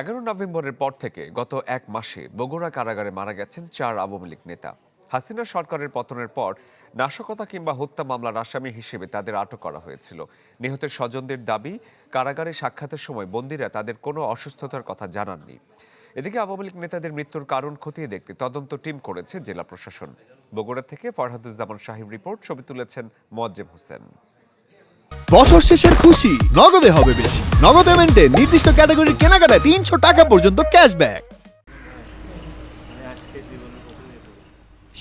এগারো নভেম্বরের পর থেকে গত এক মাসে বগুড়া কারাগারে মারা গেছেন চার আওয়ামী লীগ নেতা। হাসিনা সরকারের পতনের পর নাশকতা কিংবা হত্যা মামলার আসামি হিসেবে তাদের আটক করা হয়েছিল। নিহতের স্বজনদের দাবি, কারাগারে সাক্ষাতের সময় বন্দীরা তাদের কোনো অসুস্থতার কথা জানাননি। এদিকে আওয়ামী লীগ নেতাদের মৃত্যুর কারণ খতিয়ে দেখতে তদন্ত টিম করেছে জেলা প্রশাসন। বগুড়া থেকে ফরহাদুজ্জামান সাহিব রিপোর্ট, ছবি তুলেছেন মোয়াজ্জেম হোসেন। বছর শেষের খুশি। নগদে হবে বেশি। নগদ পেমেন্টে নির্দিষ্ট ক্যাটাগরির কেনাকাটায় তিনশো টাকা পর্যন্ত ক্যাশব্যাক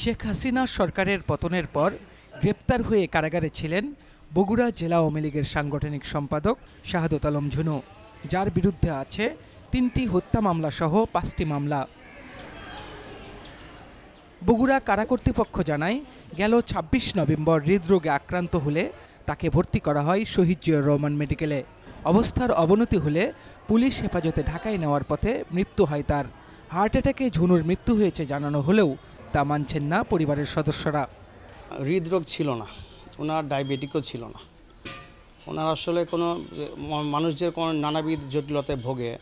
শেখ হাসিনা সরকারের পতনের পর গ্রেপ্তার হয়ে কারাগারে ছিলেন বগুড়া জেলা আওয়ামী লীগের সাংগঠনিক সম্পাদক শাহাদত আলম ঝুনু, যার বিরুদ্ধে আছে তিনটি হত্যা মামলা সহ পাঁচটি মামলা। বগুড়া কারা কর্তৃপক্ষ জানায়, গেল ২৬ নভেম্বর হৃদরোগে আক্রান্ত হলে তাকে ভর্তি করা হয় শহীদ জিয়র রহমান মেডিকেলে। অবস্থার অবনতি হলে পুলিশ হেফাজতে ঢাকায় নেওয়ার পথে মৃত্যু হয় তার। হার্ট অ্যাটাকে ঝুনুর মৃত্যু হয়েছে জানানো হলেও তা মানছেন না পরিবারের সদস্যরা। হৃদরোগ ছিল না, ওনার ডায়াবেটিকও ছিল না। ওনার আসলে কোনো ম- মানুষ যে কোনো নানাবিধ জটিলতায় ভোগে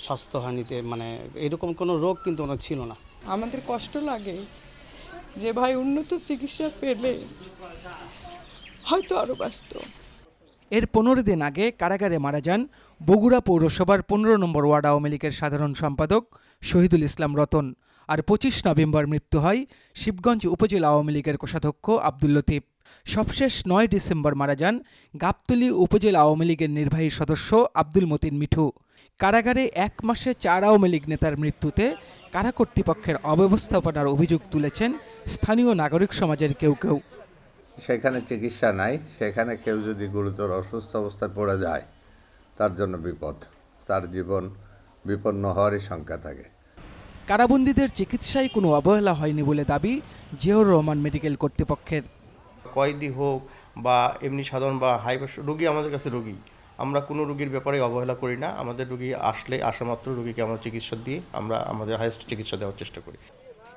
স্বাস্থ্যহানিতে মানে এরকম কোনো রোগ কিন্তু ওনার ছিল না। আমাদের কষ্ট লাগে যে ভাই উন্নত চিকিৎসা পেলে হয়তো আরও বাঁচত। এর পনেরো দিন আগে কারাগারে মারা যান বগুড়া পৌরসভার পনেরো নম্বর ওয়ার্ড আওয়ামী লীগের সাধারণ সম্পাদক শহীদুল ইসলাম রতন। আর পঁচিশ নভেম্বর মৃত্যু হয় শিবগঞ্জ উপজেলা আওয়ামী লীগের কোষাধ্যক্ষ আব্দুল লতিফ। সবশেষ নয় ডিসেম্বর মারা যান গাবতলী উপজেলা আওয়ামী লীগের নির্বাহী সদস্য আব্দুল মতিন মিঠু। কারাগারে এক মাসে চার আওয়ামী লীগ নেতার মৃত্যুতে কারা কর্তৃপক্ষের অব্যবস্থাপনার অভিযোগ তুলেছেন স্থানীয় নাগরিক সমাজের কেউ কেউ। সেখানে চিকিৎসা নাই সেখানে কেউ যদি গুরুতর অসুস্থ অবস্থায় পড়ে যায় তার জন্য বিপদ। তার জীবন বিপন্ন হওয়ারই শঙ্কা থাকে। কারাবন্দীদের চিকিৎসায় কোনো অবহেলা হয়নি বলে দাবি জিয়াউর রহমান মেডিকেল কর্তৃপক্ষের। কয়েদি হোক বা এমনি সাধারণ বা হাই রুগী আমাদের কাছে রুগী। আমরা কোনো রুগীর ব্যাপারে অবহেলা করি না। আমাদের রুগী আসলে আসা মাত্র রুগীকে আমরা চিকিৎসা দিয়ে আমরা আমাদের হাইস্ট চিকিৎসা দেওয়ার চেষ্টা করি।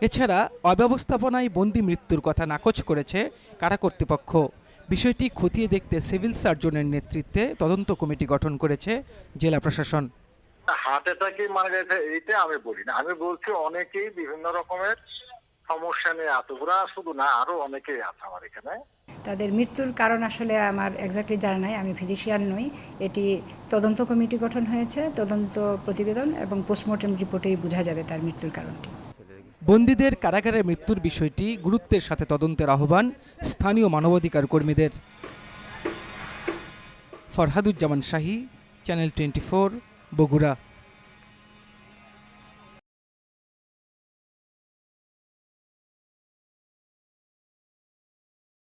এছাড়া অব্যবস্থাপনায় বন্দি মৃত্যুর কথা নাকচ করেছে কারা কর্তৃপক্ষ। বিষয়টি খতিয়ে দেখতে সিভিল সার্জনের নেতৃত্বে তদন্ত কমিটি গঠন করেছে জেলা প্রশাসন। হার্ট অ্যাটাকে মারা গেছে এইটা আমি বলি না। আমি বলছি অনেকেই বিভিন্ন রকমের সমস্যা নিয়ে আছে ওরা শুধু না আরও অনেকেই আছে আমার এখানে। তাদের মৃত্যুর কারণ আসলে আমার এক্স্যাক্টলি জানা নাই আমি ফিজিশিয়ান নই। এটি তদন্ত কমিটি গঠন হয়েছে তদন্ত প্রতিবেদন এবং পোস্টমর্টেম রিপোর্টেই বোঝা যাবে তার মৃত্যুর কারণটি। বন্দীদের কারাগারে মৃত্যুর বিষয়টি গুরুত্বের সাথে তদন্তের আহ্বান স্থানীয় মানবাধিকার কর্মীদের। Farhaduzzaman Shahi channel twenty Bogura.